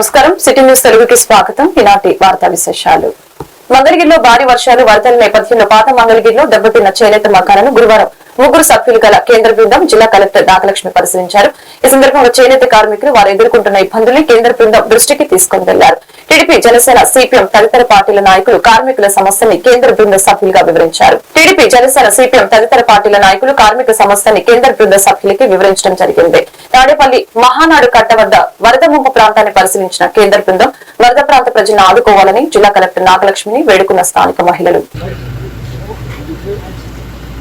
నమస్కారం. City news తెలుగుకి స్వాగతం. ఈనాటి వార్తా విశేషాలు. మంగళగిరిలో భారీ వర్షాలు వరదల నేపథ్యంలో పాత మంగళగిరిలో దెబ్బతిన్న చేనేత మకాలను గురువారం ముగ్గురు సభ్యులు గల కేంద్ర బృందం జిల్లా కలెక్టర్ నాగలక్ష్మి పరిశీలించారు. ఈ సందర్భంగా చేనేత కార్మికులు వారు ఎదుర్కొంటున్న ఇబ్బందుల్ని కేంద్ర బృందం దృష్టికి తీసుకుని వెళ్ళారు టీడీపీ జనసేన సిపిఎం తదితర పార్టీల నాయకులు కార్మికుల సమస్యని కేంద్ర బృంద సభ్యులుగా వివరించారు. టీడీపీ జనసేన సిపిఎం తదితర పార్టీల నాయకులు కార్మిక సమస్యని కేంద్ర బృంద సభ్యులకి వివరించడం జరిగింది. తాడేపల్లి మహానాడు కట్ట వద్ద వరద ముంపు ప్రాంతాన్ని పరిశీలించిన కేంద్ర బృందం వరద ప్రాంత ప్రజలను ఆదుకోవాలని జిల్లా కలెక్టర్ నాగలక్ష్మిని వేడుకున్న స్థానిక మహిళలు.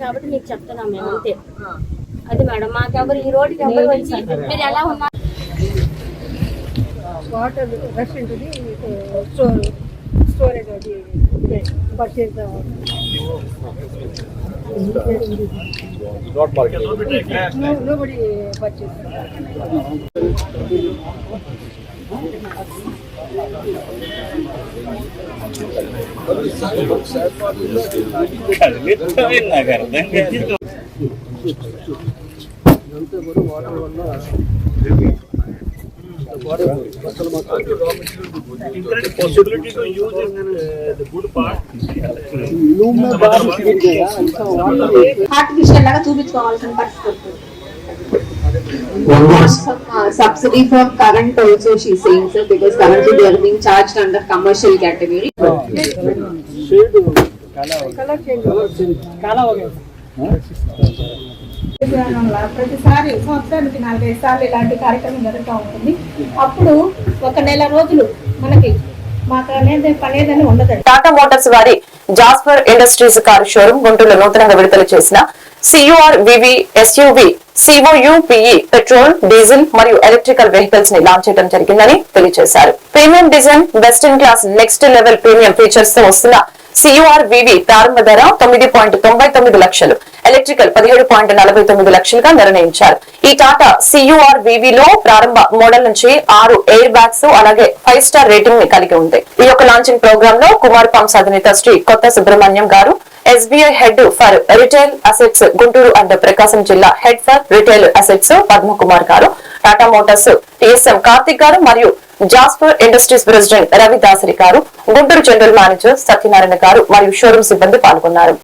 కాబట్టి మీకు చెప్తున్నాం మేము అంతే. అది మేడం మాకెవరు ఈ రోడ్డుకి ఎవరు వచ్చి మీరు ఎలా ఉన్నారు? వాటర్ రష్ ఉంటుంది. స్టోర్ స్టోరేజ్ అది పర్చేజ్ నోబడి పర్చేజ్ నాకు అర్థం కాదు possibility to use in the good part. Artificial లాగా చూపించుకోవాల్సిన పరిస్థితి వస్తుంది. Uh, subsidy for current also she's saying sir because currently they are being charged under commercial category. విధానంలో ప్రతిసారి సంవత్సరానికి నాలుగైదు సార్లు ఇలాంటి కార్యక్రమం జరుగుతూ ఉంటుంది. అప్పుడు ఒక నెల రోజులు మనకి మాకు టాటా మోటార్స్ వారి జాస్పర్ ఇండస్ట్రీస్ కారు షోరూమ్ గుంటూరులో నూతనంగా విడుదల చేసిన C U R V V SUV C O U P E petrol diesel మరియు ఎలక్ట్రికల్ వెహికల్స్ని లాంచ్ చేయడం జరిగిందని తెలియజేశారు. Premium design western class next level premium ఫీచర్స్తో వస్తున్న సియుఆర్ వివి ప్రారంభ ధర తొమ్మిది పాయింట్ తొంభై తొమ్మిది లక్షలు. ఎలక్ట్రికల్ పదిహేడు పాయింట్ నలభై తొమ్మిది లక్షలుగా నిర్ణయించారు. ఈ టాటా సియుఆర్లో ప్రారంభ మోడల్ నుంచి ఆరు ఎయిర్ బ్యాగ్స్ అలాగే ఫైవ్ స్టార్ రేటింగ్ని కలిగి ఉంది. ఈ యొక్క లాంచింగ్ ప్రోగ్రామ్లో కుమార్ పంప్స్ అధినేత Shri Kotha Subrahmanyam garu SBI head for retail assets Guntur and Prakasam జిల్లా head for retail assets Padmakumar garu Tata Motors TSM Karthik garu మరియు Jasper Industries president Ravi Dasari garu Guntur general manager Satyanarayana గారు మరియు showroom సిబ్బంది పాల్గొన్నారు.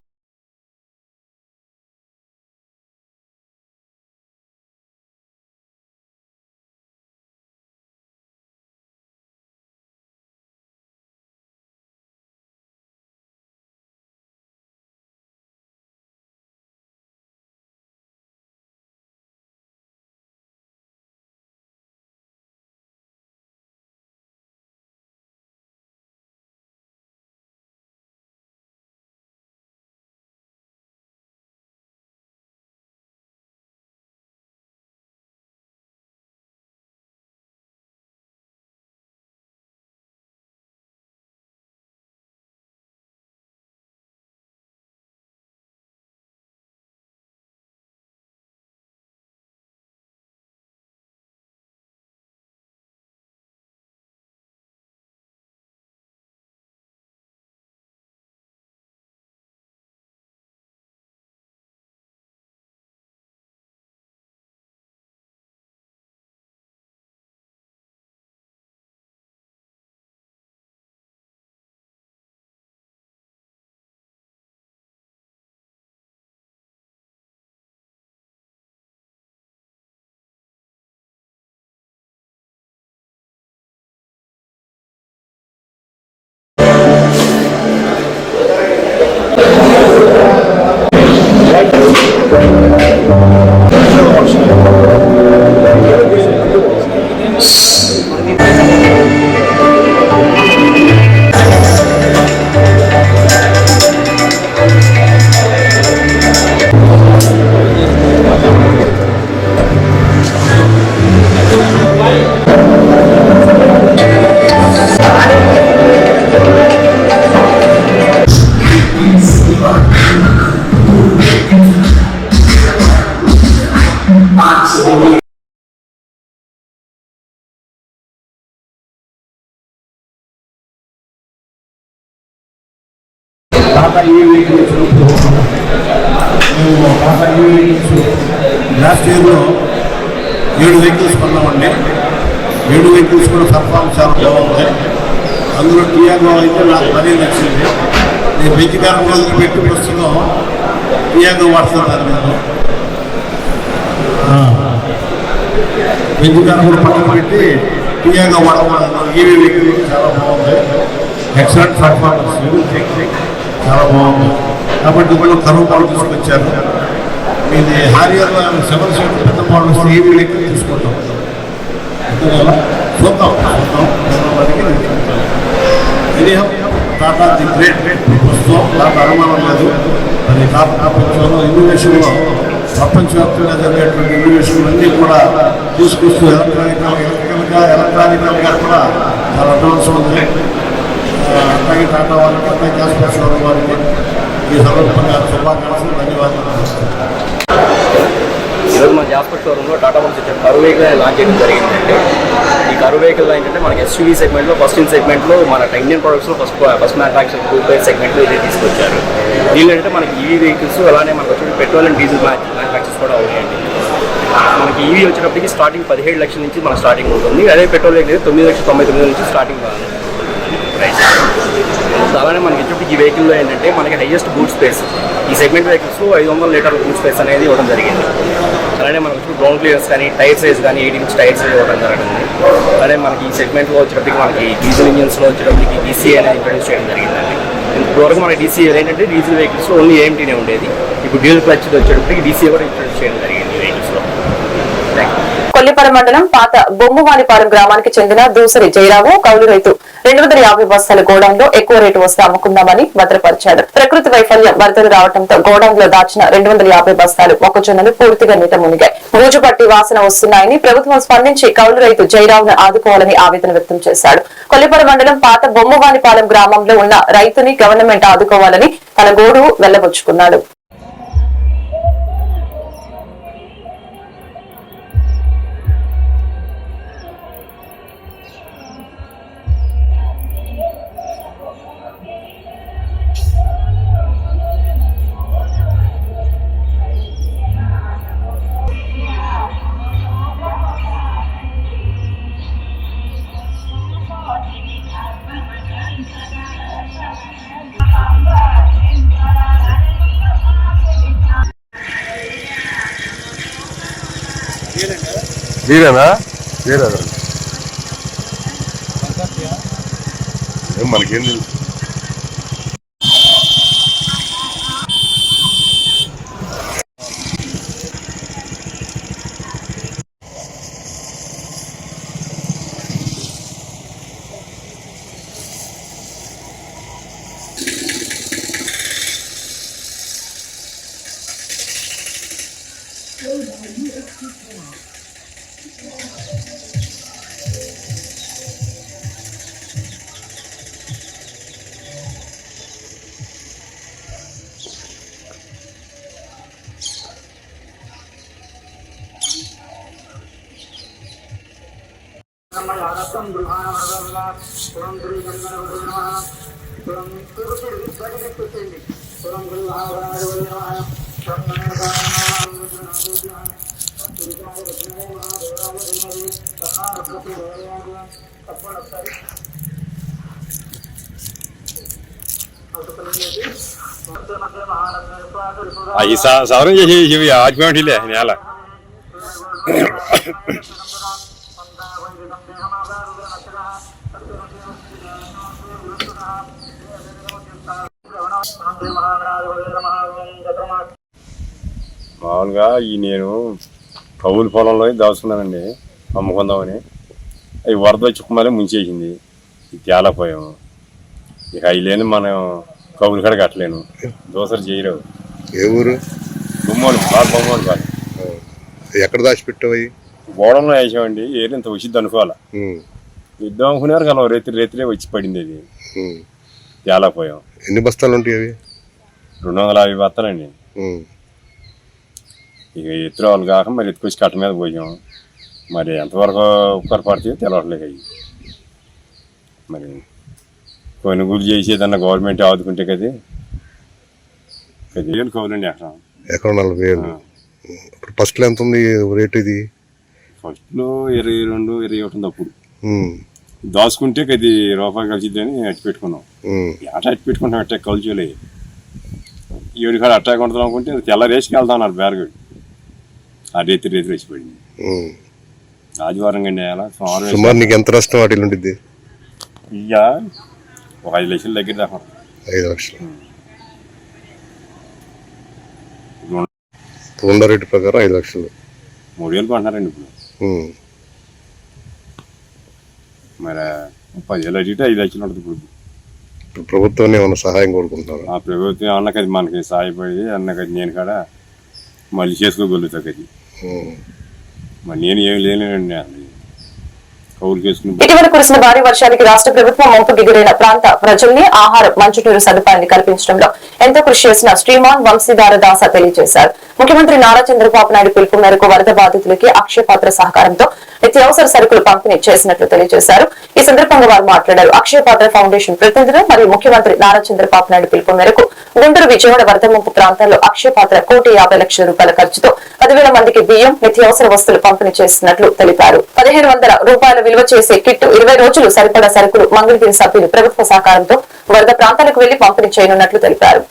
Tata EV మేము Tata EV last ఇయర్లో ఏడు vehicles కొన్నామండి. ఏడు వెహికల్స్ కూడా పర్ఫార్మెన్స్ చాలా బాగుంది. అందులో టీఆర్ఓ అయితే నాకు మరీ నచ్చింది. నేను వెజికారం రోజులు పెట్టి ప్రస్తుతం టీఆర్ఓ వాడుతున్నాను నేను వెజికారం కూడా పక్కన పెట్టి టీఆర్ఓ వాడమన్నాను ఈవీ వెహికల్ చాలా బాగుంది. ఎక్సలెంట్ పర్ఫార్మెన్స్ చాలా బాగుంది. కాబట్టి ఇప్పుడు కరువు పాలు తీసుకొచ్చారు. ఇది హారియర్ సెవెన్ సీట్ పెద్ద మోడల్స్ ఈవీ లెక్క తీసుకుంటాం. అంతే చూద్దాం. చూద్దాం. వారికి టాటా ది గ్రేట్. ప్రస్తుతం నాకు అనుమానం లేదు. మరి టాటా ప్రపంచంలో ఇన్నోవేషన్లో ప్రపంచవ్యాప్తంగా జరిగేటువంటి ఇన్నోవేషన్లు అన్నీ కూడా తీసుకొస్తూ ఎలక్ట్రానిక్ ఎలక్ట్రికల్గా ఎలక్ట్రానికల్గా కూడా చాలా అడ్వాన్స్ ఉంది. అట్లాగే టాటా వారికి అట్లాగే గ్యాస్ వారికి ఈ సందర్భంగా శుభాకాంక్షలు ధన్యవాదాలు. ఈరోజు మన జాస్పర్ షోరూంలో టాటా మోటార్స్ వచ్చే కరు వెహికల్ లాంచ్ చేయడం జరిగిందంటే ఈ కరు వెహికల్ ఏంటంటే మనకి ఎస్యూవీ సెగ్మెంట్లో ఫస్ట్ ఇన్ సెగ్మెంట్లో మన Indian ప్రొడక్ట్స్లో first first manufacture two pair సెగ్మెంట్లో ఇదే తీసుకొచ్చారు. దీనిలో ఏంటంటే మనకి ఈవీ వెహికల్స్ అలానే మనకు వచ్చి పెట్రోల్ అండ్ డీజిల్ మ్యానుఫ్యాక్చర్స్ కూడా ఉన్నాయండి మనకి ఈవీ వచ్చేటప్పటికి స్టార్టింగ్ పదిహేడు లక్షల నుంచి మన స్టార్టింగ్ ఉంటుంది. అదే పెట్రోల్ అయితే తొమ్మిది లక్షల తొంభై తొమ్మిది నుంచి స్టార్టింగ్ ప్రైస్ సో అలానే మనకి వచ్చేటప్పటికి ఈ వెహికల్లో ఏంటంటే మనకి హైయెస్ట్ బూట్ స్పేస్ ఈ సెగ్మెంట్ వెహికల్స్ ఐదు వందల లీటర్ల బూట్ స్పేస్ అనేది ఇవ్వడం జరిగింది. అలానే మనకు వచ్చి గ్రౌండ్ క్లియర్స్ కానీ టైర్ సైజ్ కానీ ఎయిట్ ఇంచ్ టైర్స్ ఇవ్వడం జరిగింది అలానే మనకి ఈ సెగ్మెంట్లో వచ్చేటప్పటికి మనకి డీజిల్ ఇంజిన్స్లో వచ్చేటప్పటికి డీసీ అనేది ఇంట్రడ్యూస్ చేయడం జరిగిందండి. ఇంతవరకు మనకి డీసీ ఏంటంటే డీజిల్ వెహికల్స్ ఓన్లీ ఏఎంటీనే ఉండేది. ఇప్పుడు డీజిల్ క్లచ్ వచ్చేటప్పటికి డీసీ కూడా ఇంట్రడ్యూస్ చేయడం జరిగింది. కొల్లిపర మండలం పాత బొమ్మవానిపాలెం గ్రామానికి చెందిన దూసరి జయరాము కౌలు రైతు. రెండు వందల యాభై బస్తాల గోడౌన్లో ఎక్కువ రేటు వస్తే అమ్ముకుందామని భద్రపరిచాడు. ప్రకృతి వైఫల్యం వరదలు రావడంతో గోడౌన్లో దాచిన రెండు వందల యాభై బస్తాలు మొక్కజొన్నలు పూర్తిగా నీట మునిగాయి. బూజు పట్టి వాసన వస్తున్నాయని ప్రభుత్వం స్పందించి కౌలు రైతు జయరావును ఆదుకోవాలని ఆవేదన వ్యక్తం చేశాడు. కొల్లిపర మండలం పాత బొమ్మవానిపాలెం గ్రామంలో ఉన్న రైతుని గవర్నమెంట్ ఆదుకోవాలని తన గోడు వెళ్ళబుచ్చుకున్నాడు మీరేనా మీరే ఏం మనకేం తెలుసు నమలారసం గృహానవరల్ల పురం గురు గంగనవరు నమ పురం తిరుపతి ప్రజలు పెట్టండి పురం గురు ఆవరణ అవి సవరం చేసి ఇవి ఆజ్ఞలే నేల మామూలుగా ఈ నేను కవులు పొలంలో దాచుకున్నానండి అమ్ముకుందామని అవి వరద వచ్చి ముంచేసింది ఇది తేలపోయాము ఇక అవి లేని మనం కవులు కడ కట్టలేను దోసరు చేయలేవు ఏ ఊరు? బొమ్మలు బాగా బొమ్మలు కాదు. ఎక్కడ దాచిపెట్టావు గోడంలో వేసామండి ఏది ఇంత వచ్చింది అనుకోవాలా. ఇద్దాం అనుకున్నారు కదా రేత్రి రేత్రే వచ్చి పడింది అది. తేలపోయాం ఎన్ని బస్తాలు ఉంటాయి అవి? రెండు వందల యాభై బత్తాలండి ఉమ్, ఇక ఎత్తురు వాళ్ళు కాక మరి ఎత్తుకొచ్చి కట్ట మీద పోయాం. మరి ఎంతవరకు ఉక్కరు పడితే తెలవట్లేదు అవి మరి కొనుగోలు చేసేదన్న గవర్నమెంట్ ఆదుకుంటే కదా. కౌలండి ఎకరం ఎకరం నలభై వేలు. ఇప్పుడు ఫస్ట్లో ఎంత ఉంది రేట్ ఇది? ఫస్ట్లో ఇరవై రెండు ఇరవై ఒకటి ఉంది అప్పుడు. దాచుకుంటే అది రూపాయి కలిసిద్దని అట్టి పెట్టుకున్నాం. అట్ట అట్టి పెట్టుకుంటాం అట్టే కలుచులే ఈవిడ కాడ అట్టా కొంటాం అనుకుంటే తెల్ల రేసుకి వెళ్తా ఉన్నారు బేరగడు ఆ రేతి రేతి ఉమ్. ఆదివారం కండి వేయాలా సోమవారం సుమారు నీకు ఎంత నష్టం వాటిలో ఉండిద్ది ఇయ్య ఒక ఐదు లక్షల దగ్గర దాకా ఐదు లక్షలు. ఉన్న రేటు ప్రకారం ఐదు లక్షలు. మూడు వేలు కొంటున్నారండి ఇప్పుడు. ఉమ్, మరి పదివేలు అడిగితే ఐదు లక్షలు ఉంటుంది ఇప్పుడు. ఇప్పుడు ప్రభుత్వాన్ని ఏమైనా సహాయం కోరుకుంటున్నారు? ఆ ప్రభుత్వం అన్నకి అది మనకి సాయపడి అన్నకి అది నేను కాడ? మళ్ళీ చేసుకోగలుగుతా అది మరి నేను ఏమి లేనండి ఇటీవల కురిసిన భారీ వర్షానికి రాష్ట్ర ప్రభుత్వం ముంపుకి గురైన ప్రాంత ప్రజల్ని ఆహారం మంచునీరు సదుపాయాన్ని కల్పించడంలో ఎంతో కృషి చేసిన శ్రీమాన్ వంశీధార దాస తెలియజేశారు. ముఖ్యమంత్రి నారా చంద్రబాబు నాయుడు పిలుపు మేరకు వరద బాధితులకి అక్షయపాత్ర సహకారంతో నిత్యావసర సరుకులు పంపిణీ చేసినట్లు తెలియజేశారు. ఈ సందర్భంగా వారు మాట్లాడారు. అక్షయపాత్ర ఫౌండేషన్ ప్రతినిధులు మరియు ముఖ్యమంత్రి నారా చంద్రబాబు నాయుడు పిలుపు మేరకు గుంటూరు విజయవాడ వరద ముంపు ప్రాంతాల్లో అక్షయపాత్ర కోటి యాభై లక్షల రూపాయల ఖర్చుతో పదివేల మందికి బియ్యం నిత్యావసర వస్తువులు పంపిణీ చేస్తున్నట్లు తెలిపారు. పదిహేను వందల రూపాయల నిల్వ చేసే కిట్టు ఇరవై రోజులు సరిపడా సరుకులు మంగళగిరి సభ్యులు ప్రభుత్వ సహకారంతో వరద ప్రాంతాలకు వెళ్ళి పంపిణీ చేయనున్నట్లు తెలిపారు.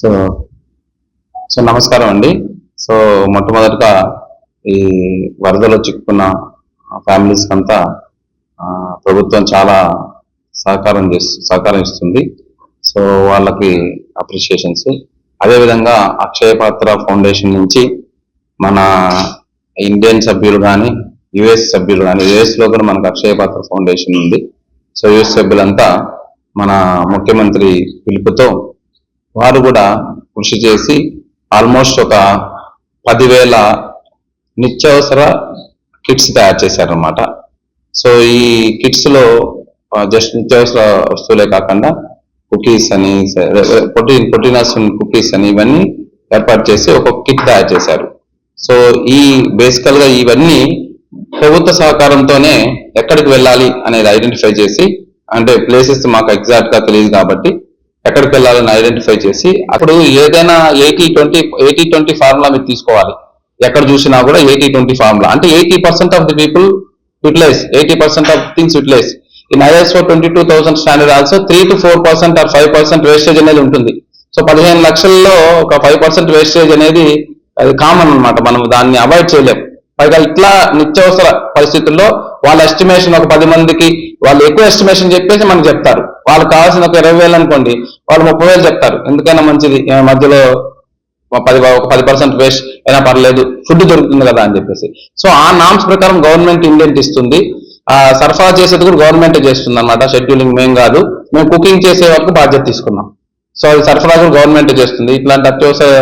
సో సో నమస్కారం అండి. సో మొట్టమొదటిగా ఈ వరదలో చిక్కుకున్న ఫ్యామిలీస్ అంతా ప్రభుత్వం చాలా సహకారం చేస్తు సహకారం ఇస్తుంది. సో వాళ్ళకి అప్రిషియేషన్స్. అదేవిధంగా అక్షయ పాత్ర ఫౌండేషన్ నుంచి మన ఇండియన్ సభ్యులు కానీ యుఎస్ సభ్యులు కానీ యుఎస్లో కూడా మనకు అక్షయ పాత్ర ఫౌండేషన్ ఉంది. సో యుఎస్ సభ్యులంతా మన ముఖ్యమంత్రి పిలుపుతో వారు కూడా కృషి చేసి ఆల్మోస్ట్ ఒక పదివేల నిత్యావసర కిట్స్ తయారు చేశారనమాట సో ఈ కిట్స్లో జస్ట్ నిత్యావసర వస్తువులే కాకుండా కుకీస్ అని ప్రోటీన్ ప్రోటీనస్ కుకీస్ అని ఇవన్నీ ఏర్పాటు చేసి ఒక కిట్ తయారు చేశారు. సో ఈ బేసికల్గా ఇవన్నీ ప్రభుత్వ సహకారంతోనే ఎక్కడికి వెళ్ళాలి అనేది ఐడెంటిఫై చేసి అంటే ప్లేసెస్ మాకు ఎగ్జాక్ట్గా తెలియదు కాబట్టి ఎక్కడికి వెళ్ళాలని ఐడెంటిఫై చేసి అప్పుడు ఏదైనా eighty twenty eighty twenty formula మీరు తీసుకోవాలి. ఎక్కడ చూసినా కూడా ఎయిటీ ట్వంటీ ఫార్ములా అంటే eighty percent of the people utilise eighty percent of things utilise in ISO twenty two thousand standard also three to four percent or five percent wastage అనేది ఉంటుంది. So పదిహేను లక్షల్లో ఒక ఫైవ్ పర్సెంట్ వేస్టేజ్ అనేది అది common అన్నమాట. మనం దాన్ని అవాయిడ్ చేయలేం. పైగా ఇట్లా నిత్యావసర పరిస్థితుల్లో వాళ్ళ ఎస్టిమేషన్ ఒక పది మందికి వాళ్ళు ఎక్కువ ఎస్టిమేషన్ చెప్పేసి మనకు చెప్తారు. వాళ్ళకి కావాల్సిన ఒక ఇరవై వేలు అనుకోండి వాళ్ళు ముప్పై వేలు చెప్తారు. ఎందుకైనా మంచిది మధ్యలో ఒక పది ఒక పది పర్సెంట్ వేస్ట్ అయినా పర్లేదు ఫుడ్ దొరుకుతుంది కదా అని చెప్పేసి. సో ఆ నామ్స్ ప్రకారం గవర్నమెంట్ ఇండియన్ ఇస్తుంది. ఆ సరఫరా చేసేది కూడా గవర్నమెంట్ చేస్తుంది అనమాట షెడ్యూలింగ్ మేం కాదు మేము కుకింగ్ చేసే వరకు బాధ్యత తీసుకున్నాం. సో అది సరఫరా కూడా గవర్నమెంట్ చేస్తుంది. ఇట్లాంటి అత్యవసర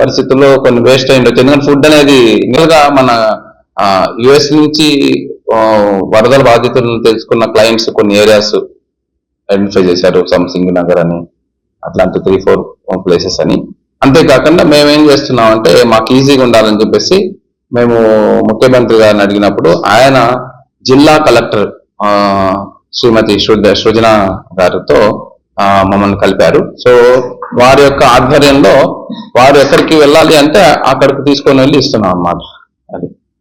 పరిస్థితుల్లో కొన్ని వేస్ట్ అయ్యి ఉండొచ్చు ఎందుకంటే ఫుడ్ అనేది నిజంగా మన యుఎస్ నుంచి వరదల బాధితులను తెలుసుకున్న క్లయింట్స్ కొన్ని ఏరియాస్ ఐడెంటిఫై చేశారు. సంసింగ్ నగర్ అని అట్లాంటి త్రీ ఫోర్ ప్లేసెస్ అని. అంతేకాకుండా మేము ఏం చేస్తున్నాం అంటే మాకు ఈజీగా ఉండాలని చెప్పేసి మేము ముఖ్యమంత్రి గారిని అడిగినప్పుడు ఆయన జిల్లా కలెక్టర్ శ్రీమతి సృజన గారితో మమ్మల్ని కలిపారు. సో వారి యొక్క ఆధ్వర్యంలో వారు ఎక్కడికి వెళ్ళాలి అంటే అక్కడికి తీసుకొని వెళ్ళి ఇస్తున్నాం అన్నమాట.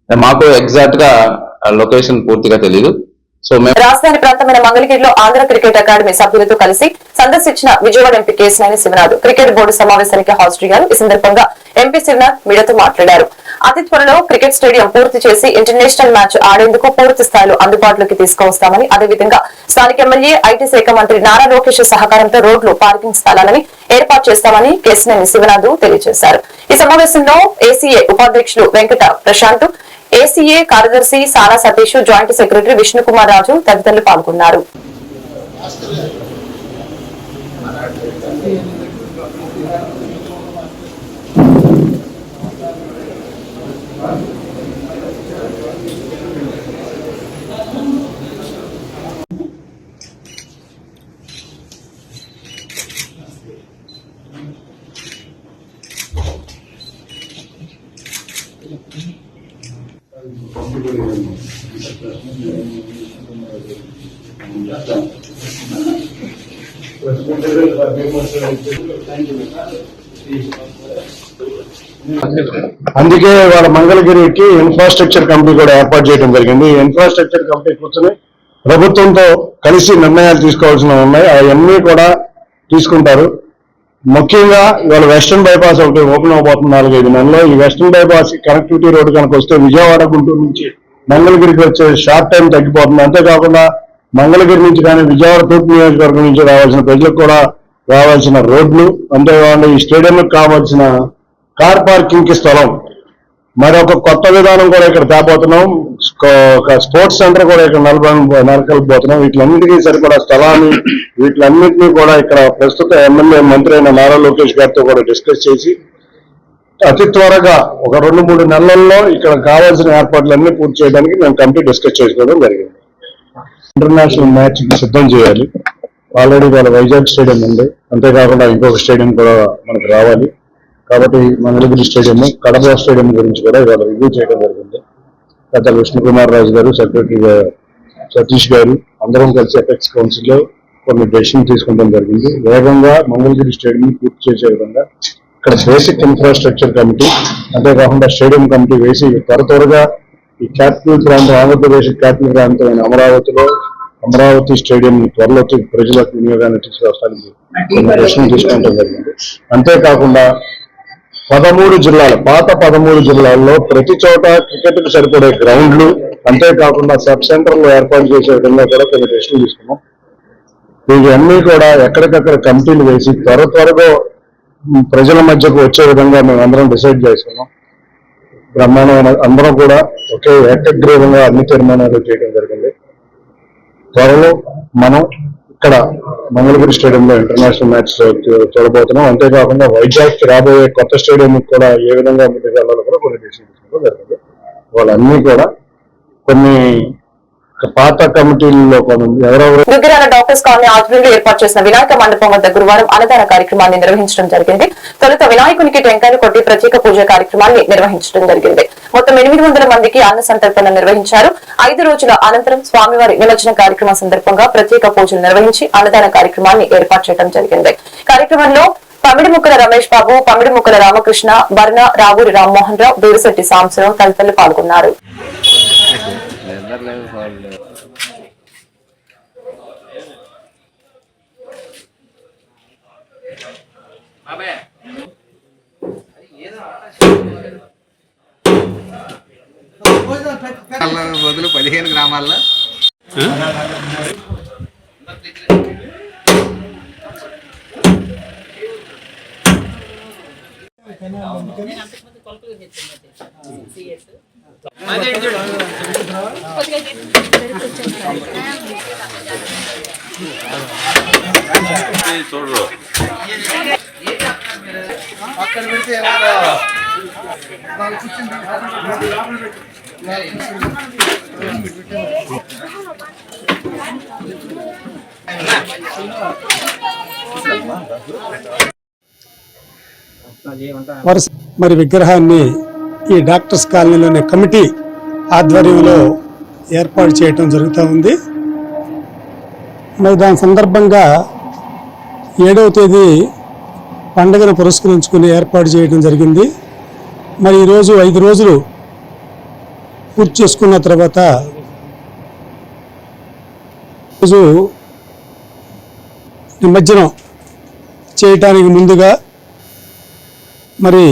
మాకు ఎగ్జాక్ట్గా లొకేషన్ పూర్తిగా తెలియదు సో మేము రాజధాని ప్రాంతమైన మంగళగిరిలో ఆంధ్ర క్రికెట్ అకాడమీ సభ్యులతో కలిసి సందర్శించిన Vijayawada MP Kesineni Sivanath cricket board సమావేశానికి హాజరయ్యారు ఈ సందర్భంగా ఎంపీ శివనాథ్ మీడియాతో మాట్లాడారు. అతి త్వరలో క్రికెట్ స్టేడియం పూర్తి చేసి ఇంటర్నేషనల్ మ్యాచ్ ఆడేందుకు పూర్తి స్థాయిలో అందుబాటులోకి తీసుకువస్తామని అదేవిధంగా స్థానిక ఎమ్మెల్యే ఐటీ శాఖ మంత్రి నారా లోకేష్ సహకారంతో రోడ్లు పార్కింగ్ స్థలాలని ఏర్పాటు చేస్తామని కేశినేని శివనాథ్ తెలియజేశారు. ఈ సమావేశంలో ఏసీఏ ఉపాధ్యక్షులు వెంకట ప్రశాంత్ ఏసీఏ కార్యదర్శి సానా సతీష్ జాయింట్ సెక్రటరీ విష్ణుకుమార్ రాజు తదితరులు పాల్గొన్నారు. అందుకే వాళ్ళ మంగళగిరికి ఇన్ఫ్రాస్ట్రక్చర్ కంపెనీ కూడా ఏర్పాటు చేయడం జరిగింది. ఇన్ఫ్రాస్ట్రక్చర్ కంపెనీ కూర్చొని ప్రభుత్వంతో కలిసి నిర్ణయాలు తీసుకోవాల్సిన ఉన్నాయి. అవన్నీ కూడా తీసుకుంటారు. ముఖ్యంగా ఇవాళ వెస్టర్న్ బైపాస్ ఒకటి ఓపెన్ అవబోతుంది నాలుగైదు నెలలో ఈ వెస్టర్న్ బైపాస్ కనెక్టివిటీ రోడ్ కనుక వస్తే విజయవాడ గుంటూరు నుంచి మంగళగిరికి వచ్చే షార్ట్ టైం తగ్గిపోతుంది. అంతేకాకుండా మంగళగిరి నుంచి కానీ విజయవాడ తూర్పు నియోజకవర్గం నుంచి రావాల్సిన ప్రజలకు కూడా కావాల్సిన రోడ్లు అంతేకాకుండా ఈ స్టేడియంకి కావాల్సిన కార్ పార్కింగ్కి స్థలం. మరొక కొత్త విధానం కూడా ఇక్కడ తేపోతున్నాం ఒక స్పోర్ట్స్ సెంటర్ కూడా ఇక్కడ నెలకొ నెలకొల్పోతున్నాం వీటిలన్నిటికీ సరిపడా స్థలాన్ని వీటిలన్నింటినీ కూడా ఇక్కడ ప్రస్తుత ఎమ్మెల్యే మంత్రి అయిన నారా లోకేష్ గారితో కూడా డిస్కస్ చేసి అతి త్వరగా ఒక రెండు మూడు నెలల్లో ఇక్కడ కావాల్సిన ఏర్పాట్లన్నీ పూర్తి చేయడానికి మేము కమిటీ డిస్కస్ చేసుకోవడం జరిగింది. ఇంటర్నేషనల్ మ్యాచ్కి సిద్ధం చేయాలి. ఆల్రెడీ వాళ్ళ వైజాగ్ స్టేడియం ఉంది. అంతేకాకుండా ఇంకొక స్టేడియం కూడా మనకు రావాలి. కాబట్టి మంగళగిరి స్టేడియం కడప స్టేడియం గురించి కూడా ఇవాళ రివ్యూ చేయడం జరిగింది. పెద్ద విష్ణుకుమార్ రాజు గారు సెక్రటరీ సతీష్ గారు అందరం కలిసి ఎఫెక్స్ కౌన్సిల్లో కొన్ని డెసిషన్ తీసుకోవడం జరిగింది. వేగంగా మంగళగిరి స్టేడియం పూర్తి చేసే విధంగా ఇక్కడ బేసిక్ ఇన్ఫ్రాస్ట్రక్చర్ కమిటీ అంతేకాకుండా స్టేడియం కమిటీ వేసి త్వర త్వరగా ఈ క్యాపిటల్ ప్రాంతం ఆంధ్రప్రదేశ్ క్యాపిటల్ ప్రాంతమైన అమరావతిలో అమరావతి స్టేడియం త్వరలో ప్రజలకు వినియోగాన్ని తీసుకురావడానికి కొన్ని డెసిషన్ తీసుకోవడం జరిగింది. అంతేకాకుండా పదమూడు జిల్లాలు పాత పదమూడు జిల్లాల్లో ప్రతి చోట క్రికెట్కు సరిపడే గ్రౌండ్లు అంతేకాకుండా సబ్ సెంటర్లు ఏర్పాటు చేసే విధంగా కూడా కొన్ని డెసిషన్ తీసుకున్నాం. ఇవన్నీ కూడా ఎక్కడికక్కడ కమిటీలు వేసి త్వర త్వరగా ప్రజల మధ్యకు వచ్చే విధంగా మేము అందరం డిసైడ్ చేసుకున్నాం. బ్రహ్మాండమైన అందరం కూడా ఒకే ఏకగ్రీవంగా అన్ని తీర్మానాలు చేయడం జరిగింది. త్వరలో మనం ఇక్కడ మంగళగిరి స్టేడియంలో ఇంటర్నేషనల్ మ్యాచ్ చూడబోతున్నాం. అంతేకాకుండా వైజాగ్ రాబోయే కొత్త స్టేడియం కూడా ఏ విధంగా ముందుకు వెళ్ళాలో కూడా కొన్ని డిసిషన్ జరుగుతుంది వాళ్ళన్నీ కూడా కొన్ని పాత కమిటీల్లో దుగ్గిరాల డాక్టర్స్ కాలనీ ఆధ్వర్యంలో ఏర్పాటు చేసిన వినాయక మండపం వద్ద గురువారం అన్నదాన కార్యక్రమాన్ని నిర్వహించడం జరిగింది. తొలుత వినాయకునికి టెంకాయలు కొట్టి ప్రత్యేక పూజ కార్యక్రమాన్ని నిర్వహించడం జరిగింది. మొత్తం ఎనిమిది వందల మందికి అన్న సంతర్పణ నిర్వహించారు. ఐదు రోజుల అనంతరం స్వామివారి నిమజ్జన కార్యక్రమం సందర్భంగా ప్రత్యేక పూజలు నిర్వహించి అన్నదాన కార్యక్రమాన్ని ఏర్పాటు చేయడం జరిగింది. కార్యక్రమంలో పమిడి ముక్కల రమేష్ బాబు పమిడి ముక్కల రామకృష్ణ బర్ణ రావూరి రామ్మోహన్ రావు దూరశెట్టి సాంసరావు తదితరులు పాల్గొన్నారు. బదులు పదిహేను గ్రామాల్లో అక్కడ పెడితే వరుస మరి విగ్రహాన్ని ఈ డాక్టర్స్ కాలనీలోని కమిటీ ఆధ్వర్యంలో ఏర్పాటు చేయటం జరుగుతూ ఉంది. మరి దాని సందర్భంగా ఏడవ తేదీ పండుగను పురస్కరించుకుని ఏర్పాటు చేయడం జరిగింది. మరి ఈరోజు ఐదు రోజులు పూర్తి చేసుకున్న తర్వాత రోజు నిమజ్జనం చేయటానికి ముందుగా మరి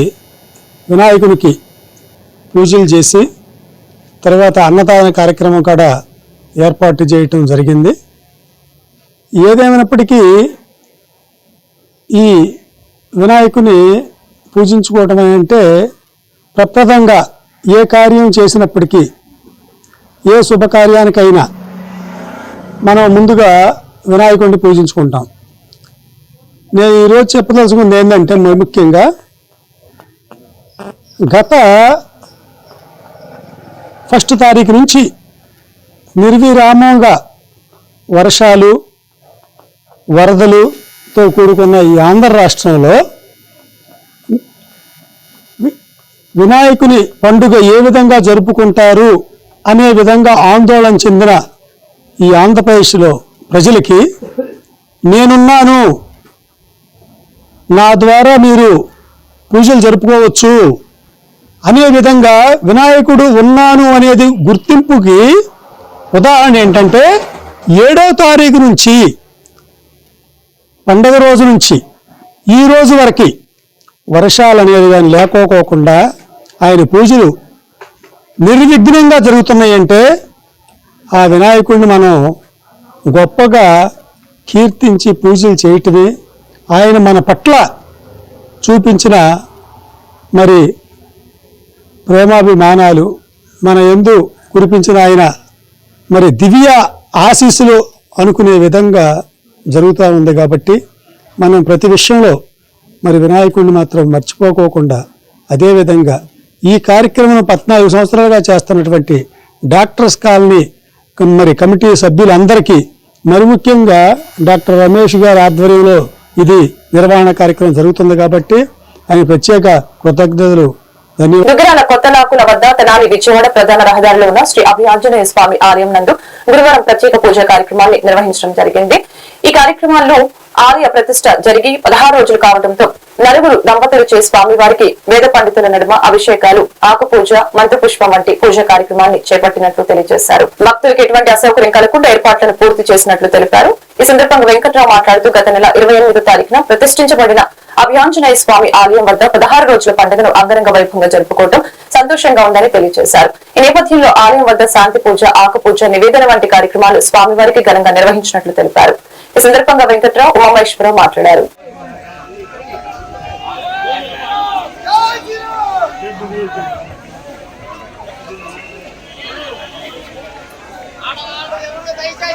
వినాయకునికి పూజలు చేసి తర్వాత అన్నదాన కార్యక్రమం కూడా ఏర్పాటు చేయటం జరిగింది. ఏదేమైనప్పటికీ ఈ వినాయకుని పూజించుకోవటం అంటే ప్రప్రదంగా ఏ కార్యం చేసినప్పటికీ ఏ శుభకార్యానికైనా మనం ముందుగా వినాయకుడిని పూజించుకుంటాం. నేను ఈరోజు చెప్పదలుచుకుంది ఏంటంటే మరి ముఖ్యంగా గత ఫస్ట్ తారీఖు నుంచి నిర్విరామంగా వర్షాలు వరదలుతో కూడుకున్న ఈ ఆంధ్ర రాష్ట్రంలో వినాయకుని పండుగ ఏ విధంగా జరుపుకుంటారు అనే విధంగా ఆందోళన చెందిన ఈ ఆంధ్రప్రదేశ్లో ప్రజలకి నేనున్నాను. నా ద్వారా మీరు పూజలు జరుపుకోవచ్చు. అనే విధంగా వినాయకుడు ఉన్నాను అనేది గుర్తింపుకి ఉదాహరణ ఏంటంటే ఏడో తారీఖు నుంచి పండగ రోజు నుంచి ఈ రోజు వరకు వర్షాలు అనేది కానీ లేకపోకుండా ఆయన పూజలు నిర్విఘ్నంగా జరుగుతున్నాయంటే ఆ వినాయకుడిని మనం గొప్పగా కీర్తించి పూజలు చేయటమే ఆయన మన పట్ల చూపించిన మరి ప్రేమాభిమానాలు మన ఎందు కురిపించిన ఆయన మరి దివ్య ఆశీస్సులు అనుకునే విధంగా జరుగుతూ ఉంది కాబట్టి మనం ప్రతి విషయంలో మరి వినాయకుడిని మాత్రం మర్చిపోకోకుండా అదేవిధంగా ఈ కార్యక్రమం పద్నాలుగు సంవత్సరాలుగా చేస్తున్నటువంటి డాక్టర్స్ కాలనీ మరి కమిటీ సభ్యులందరికీ మరి ముఖ్యంగా డాక్టర్ రమేష్ గారి ఆధ్వర్యంలో ఇది నిర్వహణ కార్యక్రమం జరుగుతుంది కాబట్టి ఆయన ప్రత్యేక కృతజ్ఞతలు ధన్యవాదాలు. దుగ్గరాల కొత్త నాకుల వద్ద తెనాలి విజయవాడ ప్రధాన రహదారిలో ఉన్న శ్రీ అభయాంజనేయ స్వామి ఆలయం నందు గురువారం ప్రత్యేక పూజా కార్యక్రమాన్ని నిర్వహించడం జరిగింది. ఈ కార్యక్రమాల్లో ఆలయ ప్రతిష్ట జరిగి పదహారు రోజులు కావడంతో నలుగురు దంపతులు చే స్వామి వారికి వేద పండితుల నడుమ అభిషేకాలు ఆకుపూజ మంత్రపుష్పం వంటి పూజ కార్యక్రమాన్ని చేపట్టినట్లు తెలియజేశారు. భక్తులకు ఎటువంటి అసౌకర్యం కలగకుండా ఏర్పాట్లను పూర్తి చేసినట్లు తెలిపారు. ఈ సందర్భంగా వెంకట్రావు మాట్లాడుతూ గత నెల ఇరవై ఎనిమిదో తారీఖున ప్రతిష్ఠించబడిన అభయాంజనేయ స్వామి ఆలయం వద్ద పదహారు రోజుల పండుగను అంగరంగ వైభవంగా జరుపుకోవడం సంతోషంగా ఉందని తెలియజేశారు. ఈ నేపథ్యంలో ఆలయం వద్ద శాంతి పూజ ఆకుపూజ నివేదన వంటి కార్యక్రమాలు స్వామివారికి ఘనంగా నిర్వహించినట్లు తెలిపారు. ఈ సందర్భంగా వెంకట్రావు ఉమామేశ్వరరావు మాట్లాడారు.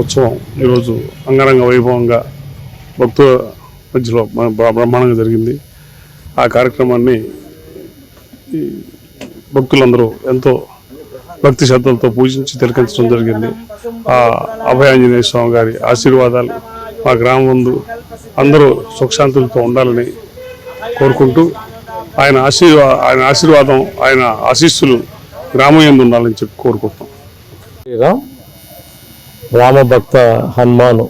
ఉత్సవం. ఈరోజు అంగరంగ వైభవంగా భక్తుల మధ్యలో బ్రహ్మాండంగా జరిగింది. ఆ కార్యక్రమాన్ని ఈ భక్తులందరూ ఎంతో భక్తి శ్రద్ధలతో పూజించి తిలకించడం జరిగింది. ఆ అభయాంజనేయ స్వామి గారి ఆశీర్వాదాలు మా గ్రామం ముందు అందరూ సుఖశాంతులతో ఉండాలని కోరుకుంటూ ఆయన ఆశీర్వా ఆయన ఆశీర్వాదం ఆయన ఆశీస్సులు గ్రామం ఎందు ఉండాలని చెప్పి కోరుకుంటున్నాం. శ్రీరామ్ రామభక్త హనుమాను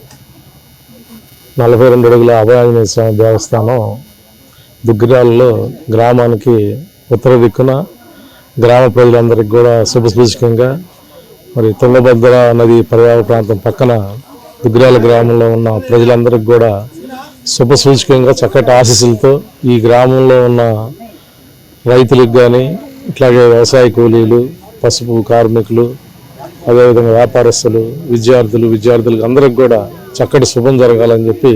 నలభై రెండు అడుగుల అభయాంజనేయ స్వామి దేవస్థానం దుగ్గిరాలలో గ్రామానికి ఉత్తర దిక్కున గ్రామ ప్రజలందరికీ కూడా శుభసూచకంగా మరి తుంగభద్ర నది పరివాహ ప్రాంతం పక్కన దుగ్గిరాల గ్రామంలో ఉన్న ప్రజలందరికీ కూడా శుభసూచకంగా చక్కటి ఆశీస్సులతో ఈ గ్రామంలో ఉన్న రైతులకు కానీ ఇట్లాగే వ్యవసాయ కూలీలు పసుపు కార్మికులు అదేవిధంగా వ్యాపారస్తులు విద్యార్థులు విద్యార్థులకు అందరికి కూడా చక్కటి శుభం జరగాలని చెప్పి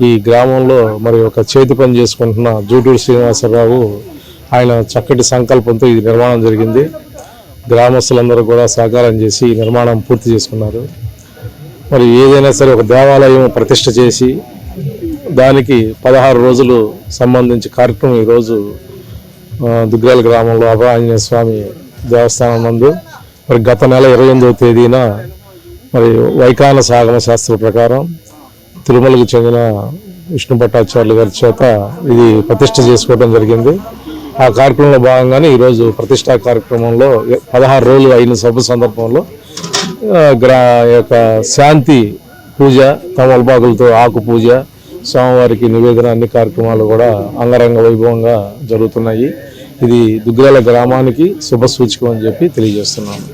ఈ గ్రామంలో మరి ఒక చేతి పని చేసుకుంటున్న జూటూరు శ్రీనివాసరావు ఆయన చక్కటి సంకల్పంతో ఈ నిర్మాణం జరిగింది. గ్రామస్తులందరూ కూడా సహకారం చేసి ఈ నిర్మాణం పూర్తి చేసుకున్నారు. మరి ఏదైనా సరే ఒక దేవాలయం ప్రతిష్ట చేసి దానికి పదహారు రోజులు సంబంధించి కార్యక్రమం ఈరోజు ఆ, దుగ్గాల గ్రామంలో అభ ఆంజనేయ స్వామి దేవస్థానం నందు మరి గత నెల ఇరవై ఎనిమిదవ తేదీన మరి వైకాన సాగమ శాస్త్ర ప్రకారం తిరుమలకు చెందిన విష్ణు భట్టాచార్యులు గారి చేత ఇది ప్రతిష్ట చేసుకోవడం జరిగింది. ఆ కార్యక్రమంలో భాగంగానే ఈరోజు ప్రతిష్టా కార్యక్రమంలో పదహారు రోజులు అయిన సభ సందర్భంలో గ్రా యొక్క శాంతి పూజ తమలపాకులతో ఆకు పూజ స్వామివారికి నివేదన అన్ని కార్యక్రమాలు కూడా అంగరంగ వైభవంగా జరుగుతున్నాయి. ఇది దుగ్గిరాల గ్రామానికి శుభ సూచకం అని చెప్పి తెలియజేస్తున్నాను.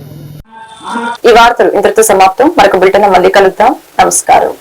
ఈ వార్తలు ఇంతటితో సమాప్తం. మరొక బిల్టన్ మళ్ళీ కలుద్దాం. నమస్కారం.